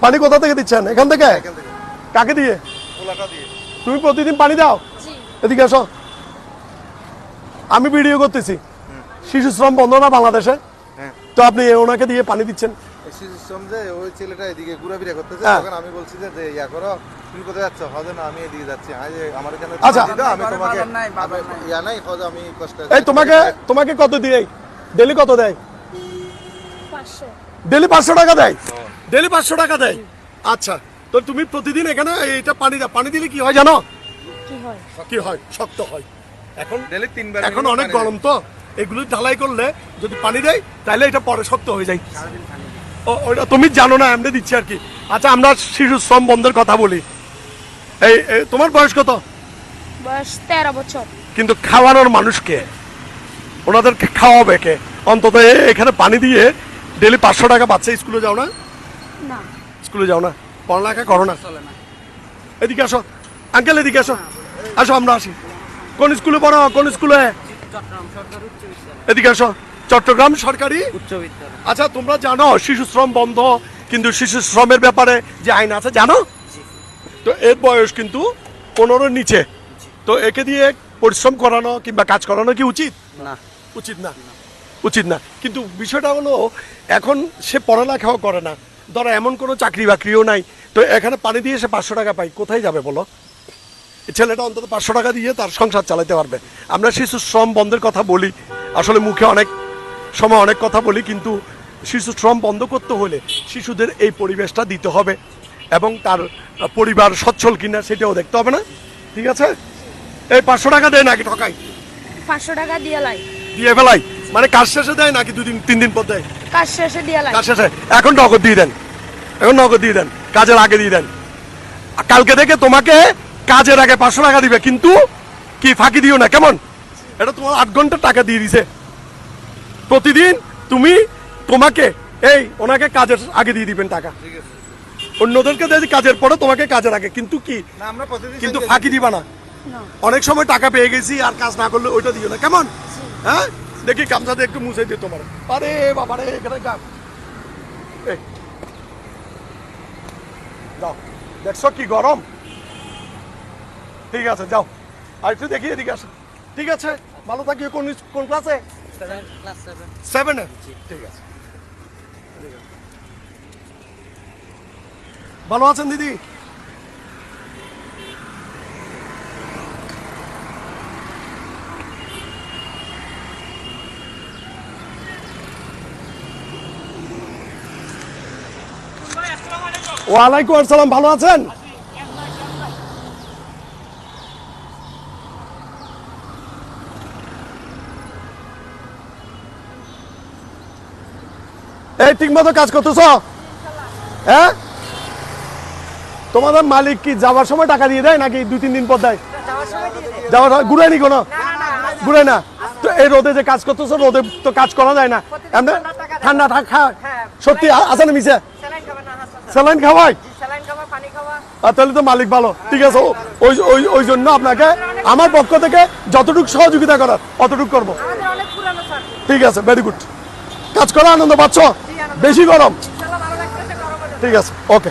পানি কোথা থেকে দিচ্ছেন? এখান থেকে? কাকে দিয়ে? তুমি প্রতিদিন পানি দাও? এদিকে আসো। আমি ভিডিও করতেছি। শিশু শ্রম বন্ধ না বাংলাদেশে? হ্যাঁ। তো আপনি ওনাকে দিয়ে পানি দিচ্ছেন? এই শিশু শ্রম যে ওই ছেলেটা এদিকে ঘুরাফিরা করতেছে হ্যাঁ। তখন আমি বলছি যে ইয়া করো তুমি কোথায় যাচ্ছ? হজে না আমি এদিকে যাচ্ছি। আমার এখানে আচ্ছা। আমি তোমাকে বাবার নাই, বাবার আমি- নাই। ইয়া নাই হজে আমি কষ্ট এই তোমাকে তোমাকে কত দিয়ে? ডেলি কত দেয়? ডেলি পাঁচশো টাকা দেয়? ডেলি পাঁচশো টাকা দেয়। আচ্ছা তো তুমি প্রতিদিন এখানে এইটা পানি দাও। পানি দিলে কি হয় জানো? কি হয়? শক্ত হয়। এখন ডেলি তিনবার এখন অনেক গরম তো এগুলো ঢালাই করলে যদি পানি দেয় তাহলে এটা পরে শক্ত হয়ে যায়। ও ওটা তুমি জানো না এমনি দিচ্ছি আর কি। আচ্ছা আমরা শিশু শ্রম বন্ধের কথা বলি। এই তোমার বয়স কত? বয়স তেরো বছর। কিন্তু খাওয়ানোর মানুষকে ওনাদেরকে খাওয়াবে কে? অন্তত এ- এখানে পানি দিয়ে ডেলি পাঁচশো টাকা বাচ্চা স্কুলে যাও না? না। স্কুলে যাও না পড়ালেখা করো না। চলে না। এদিকে আসো আঙ্কেল এদিকে আসো। আসো আমরা আসি। কোন স্কুলে পড়ো কোন স্কুলে? এদিকে আসো। চট্টগ্রাম সরকারি? উচ্চ বিদ্যালয়। আচ্ছা তোমরা জানো শিশু শ্রম বন্ধ কিন্তু শিশু শ্রমের ব্যাপারে যে আইন আছে জানো? তো এর বয়স কিন্তু পনেরোর নিচে। তো একে দিয়ে পরিশ্রম করানো কিংবা কাজ করানো কি উচিত? না। উচিত না। উচিত না। কিন্তু বিষয়টা হলো এখন সে পড়ালেখাও করে না। ধরো এমন কোনো চাকরি বাকরিও নাই। তো এখানে পানি দিয়ে সে পাঁচশো টাকা পাই। কোথায় যাবে বলো? ছেলেটা অন্তত পাঁচশো টাকা দিয়ে তার সংসার চালাতে পারবে। আমরা শিশু শ্রম বন্ধের কথা বলি। আসলে মুখে অনেক সময় অনেক কথা বলি কিন্তু শিশু শ্রম বন্ধ করতে হলে শিশুদের এই পরিবেশটা দিতে হবে এবং তার পরিবার সচ্ছল কিনা সেটাও দেখতে হবে না? ঠিক আছে? এই পাঁচশো টাকা দেয় নাকি ঠকাই। পাঁচশো টাকা দিয়ে লাই। দিয়ে ফেলাই। মানে কাজ শেষে দেয় নাকি দুদিন তিন দিন পর দেয়? কাজ শেষে দিয়ে লাই কাজ শেষে। এখন নগদ দিয়ে দেন। এখন নগদ দিয়ে দেন। কাজের আগে দিয়ে দেন। কালকে থেকে তোমাকে কাজের আগে পাঁচশো টাকা দিবে কিন্তু কি ফাঁকি দিও না কেমন? এটা তোমার আট ঘণ্টা টাকা দিয়ে দিছে। প্রতিদিন তুমি তোমাকে এই ওনাকে কাজের আগে দিয়ে দিবেন টাকা। ঠিক আছে। অন্যদেরকে দেয় কাজের পরে তোমাকে কাজের আগে। কিন্তু কি? না আমরা প্রতিদিন কিন্তু ফাঁকি দিবা না। অনেক সময় টাকা পেয়ে গেছি আর কাজ না করলে ওইটা দিও না। কেমন? হ্যাঁ? দেখি গামছাতে একটু মুছে দিও তোমার। আরে বাবা রে এখানে গাম। যাও। দেখছ কি গরম? ঠিক আছে যাও। আর একটু দেখি এদিকে আসো। ঠিক আছে ভালো থাকি। কোন কোন ক্লাসে ক্লাস সেভেন সেভেনে ঠিক আছে। ভালো আছেন দিদি? ওয়ালাইকুম আসসালাম ভালো আছেন? এই ঠিক মতো কাজ করতেছ? হ্যাঁ? তোমাদের মালিক কি যাওয়ার সময় টাকা দিয়ে দেয় নাকি দুই তিন দিন পর দেয়? যাওয়ার সময় ঘুরে নি কোনো? ঘুরে না? তো এই রোদে যে কাজ করতেছো রোদে তো কাজ করা যায় না। এমনি ঠান্ডা থাকা সত্যি আ- আছে না মিশে? স্যালাইন খাওয়াই? তাহলে তো মালিক ভালো। ঠিক আছে ওই ওই ওই জন্য আপনাকে আমার পক্ষ থেকে যতটুকু সহযোগিতা করার অতটুক করব। ঠিক আছে ভেরি গুড কাজ করা আনন্দ পাচ্ছ? বেশি গরম। ঠিক আছে ওকে